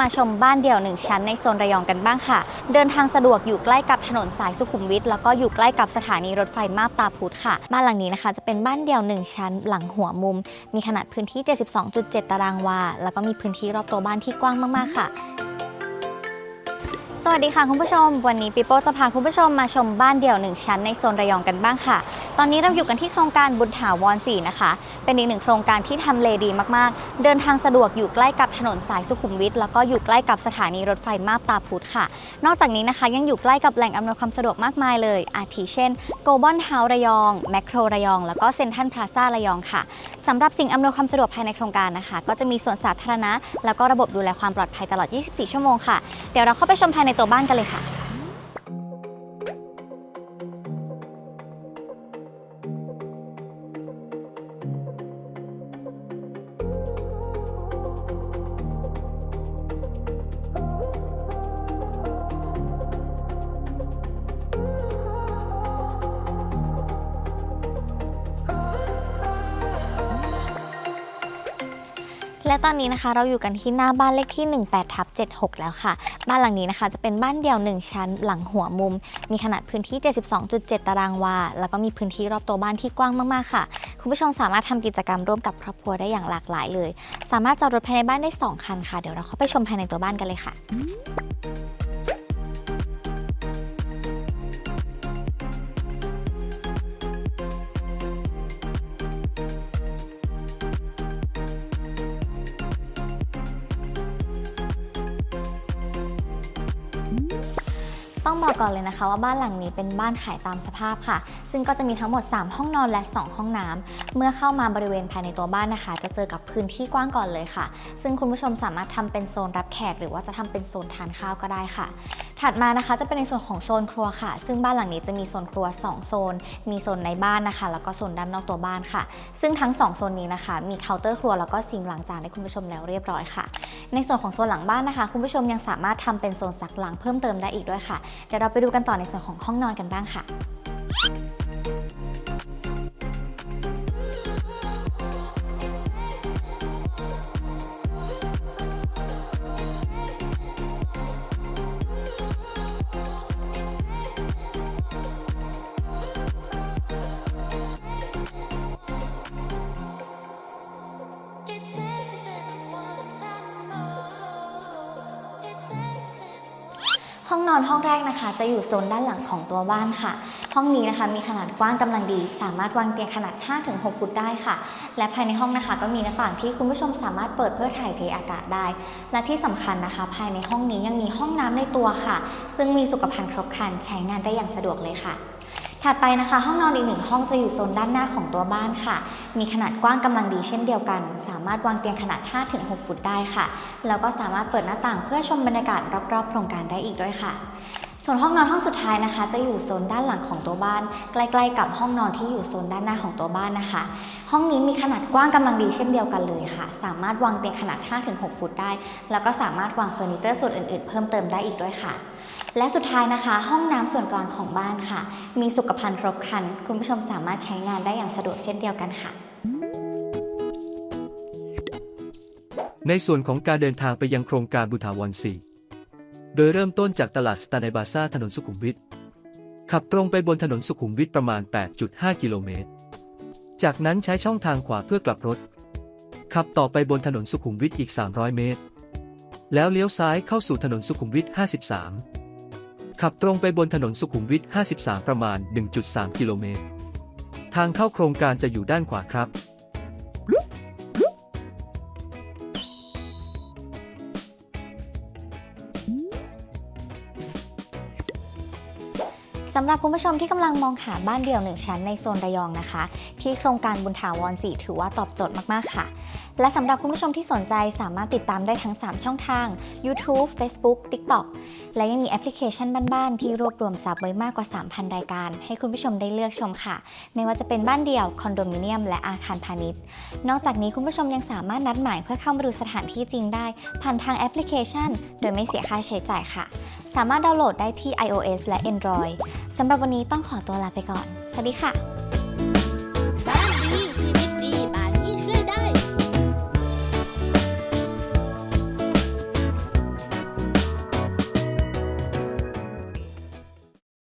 มาชมบ้านเดี่ยวหนึ่งชั้นในโซนระยองกันบ้างค่ะ เดินทางสะดวกอยู่ใกล้กับถนนสายสุขุมวิท แล้วก็อยู่ใกล้กับสถานีรถไฟมาบตาพุธค่ะ บ้านหลังนี้นะคะ จะเป็นบ้านเดี่ยวหนึ่งชั้นหลังหัวมุม มีขนาดพื้นที่ 72.7 ตารางวา แล้วก็มีพื้นที่รอบตัวบ้านที่กว้างมากๆค่ะ สวัสดีค่ะคุณผู้ชม วันนี้ปิโป้จะพาคุณผู้ชมมาชมบ้านเดี่ยวหนึ่งชั้นในโซนระยองกันบ้างค่ะ ตอนนี้เราอยู่กันที่โครงการบุญถาวร4นะคะ เป็นอีกหนึ่งโครงการที่ทำเลดีมากๆ เดินทางสะดวกอยู่ใกล้กับถนนสายสุขุมวิทแล้วก็อยู่ใกล้กับสถานีรถไฟมาบตาพุธค่ะ นอกจากนี้นะคะยังอยู่ใกล้กับแหล่งอำนวยความสะดวกมากมายเลย อาทิเช่นโกลบอลเฮาส์ระยองแมคโครระยอง แล้วก็เซ็นทรัลพลาซ่าระยองค่ะ สำหรับสิ่งอำนวยความสะดวกภายในโครงการนะคะ ก็จะมีส่วนสาธารณะ แล้วก็ระบบดูแลความปลอดภัยตลอด 24 ชั่วโมงค่ะ เดี๋ยวเราเข้าไปชมภายในตัวบ้านกันเลยค่ะ และตอนนี้นะคะเราอยู่กันที่หน้าบ้านเลขที่ 18ทับ76 แล้วค่ะ บ้านหลังนี้นะคะจะเป็นบ้านเดี่ยว 1 ชั้นหลังหัวมุม มีขนาดพื้นที่ 72.7 ตารางวา แล้วก็มีพื้นที่รอบตัวบ้านที่กว้างมากๆค่ะ คุณผู้ชมสามารถทำกิจกรรมร่วมกับครอบครัวได้อย่างหลากหลายเลย สามารถจอดรถภายในบ้านได้ 2 คันค่ะ เดี๋ยวเราเข้าไปชมภายในตัวบ้านกันเลยค่ะ ต้องบอกก่อนเลยนะคะว่าบ้านหลังนี้เป็นบ้านขายตามสภาพค่ะ ซึ่งก็จะมีทั้งหมด 3 ห้องนอนและ 2 ห้องน้ำเมื่อเข้ามาบริเวณภายในตัวบ้านนะคะ จะเจอกับพื้นที่กว้างก่อนเลยค่ะ ซึ่งคุณผู้ชมสามารถทำเป็นโซนรับแขก หรือว่าจะทำเป็นโซนทานข้าวก็ได้ค่ะถัดมานะคะจะเป็นในส่วนของโซนครัวค่ะ ซึ่งบ้านหลังนี้จะมีโซนครัว 2 โซน มีโซนในบ้านนะคะ แล้วก็โซนด้านนอกตัวบ้านค่ะ ซึ่งทั้ง 2 โซนนี้นะคะ มีเคาน์เตอร์ครัวแล้วก็ซิงค์ล้างจานให้คุณผู้ชมแล้วเรียบร้อยค่ะ ในส่วนของโซนหลังบ้านนะคะ คุณผู้ชมยังสามารถทำเป็นโซนซักล้างเพิ่มเติมได้อีกด้วยค่ะเดี๋ยวเราไปดูกันต่อในส่วนของห้องนอนกันบ้างค่ะ ห้องนอนห้องแรกนะคะ จะอยู่โซนด้านหลังของตัวบ้านค่ะ ห้องนี้นะคะมีขนาดกว้างกำลังดี สามารถวางเตียงขนาด 5-6 ฟุตได้ค่ะ และภายในห้องนะคะ ก็มีหน้าต่างที่คุณผู้ชมสามารถเปิดเพื่อถ่ายเทอากาศได้ และที่สำคัญนะคะ ภายในห้องนี้ยังมีห้องน้ำในตัวค่ะ ซึ่งมีสุขภัณฑ์ครบครันใช้งานได้อย่างสะดวกเลยค่ะ ถัดไปนะคะ ห้องนอนอีกหนึ่งห้องจะอยู่โซนด้านหน้าของตัวบ้านค่ะ มีขนาดกว้างกำลังดีเช่นเดียวกัน สามารถวางเตียงขนาด 5-6 ฟุตได้ค่ะ แล้วก็สามารถเปิดหน้าต่างเพื่อชมบรรยากาศรอบๆโครงการได้อีกด้วยค่ะส่วนห้องนอนห้องสุดท้ายนะคะ จะอยู่โซนด้านหลังของตัวบ้าน ใกล้ๆกับห้องนอนที่อยู่โซนด้านหน้าของตัวบ้านนะคะ ห้องนี้มีขนาดกว้างกำลังดีเช่นเดียวกันเลยค่ะ สามารถวางเตียงขนาด 5-6 ฟุตได้ แล้วก็สามารถวางเฟอร์นิเจอร์ส่วนอื่นๆ เพิ่มเติมได้อีกด้วยค่ะ และสุดท้ายนะคะ ห้องน้ำส่วนกลางของบ้านค่ะ มีสุขภัณฑ์ครบครัน คุณผู้ชมสามารถใช้งานได้อย่างสะดวกเช่นเดียวกันค่ะ ในส่วนของการเดินทางไปยังโครงการบุถาวร4โดยเริ่มต้นจากตลาดสตาในบาซ่าถนนสุขุมวิทขับตรงไปบนถนนสุขุมวิทประมาณ 8.5 กิโลเมตร จากนั้นใช้ช่องทางขวาเพื่อกลับรถ ขับต่อไปบนถนนสุขุมวิทอีก 300 เมตร แล้วเลี้ยวซ้ายเข้าสู่ถนนสุขุมวิท 53 ขับตรงไปบนถนนสุขุมวิท 53 ประมาณ 1.3 กิโลเมตร ทางเข้าโครงการจะอยู่ด้านขวาครับ สำหรับคุณผู้ชมที่กำลังมองหาบ้านเดี่ยวหนึ่งชั้นในโซนระยองนะคะ ที่โครงการบุญถาวร 4 ถือว่าตอบโจทย์มาก ๆ ค่ะและสำหรับคุณผู้ชมที่สนใจสามารถติดตามได้ทั้ง 3 ช่องทาง YouTube Facebook TikTok และยังมีแอปพลิเคชันบ้านๆ ที่รวบรวมซับไว้มากกว่า 3,000 รายการ ให้คุณผู้ชมได้เลือกชมค่ะ ไม่ว่าจะเป็นบ้านเดี่ยว คอนโดมิเนียม และอาคารพาณิชย์ นอกจากนี้คุณผู้ชมยังสามารถนัดหมายเพื่อเข้ามาดูสถานที่จริงได้ ผ่านทางแอปพลิเคชัน โดยไม่เสียค่าใช้จ่ายค่ะ สามารถดาวน์โหลดได้ที่ iOS และ Android สำหรับวันนี้ต้องขอตัวลาไปก่อน สวัสดีค่ะ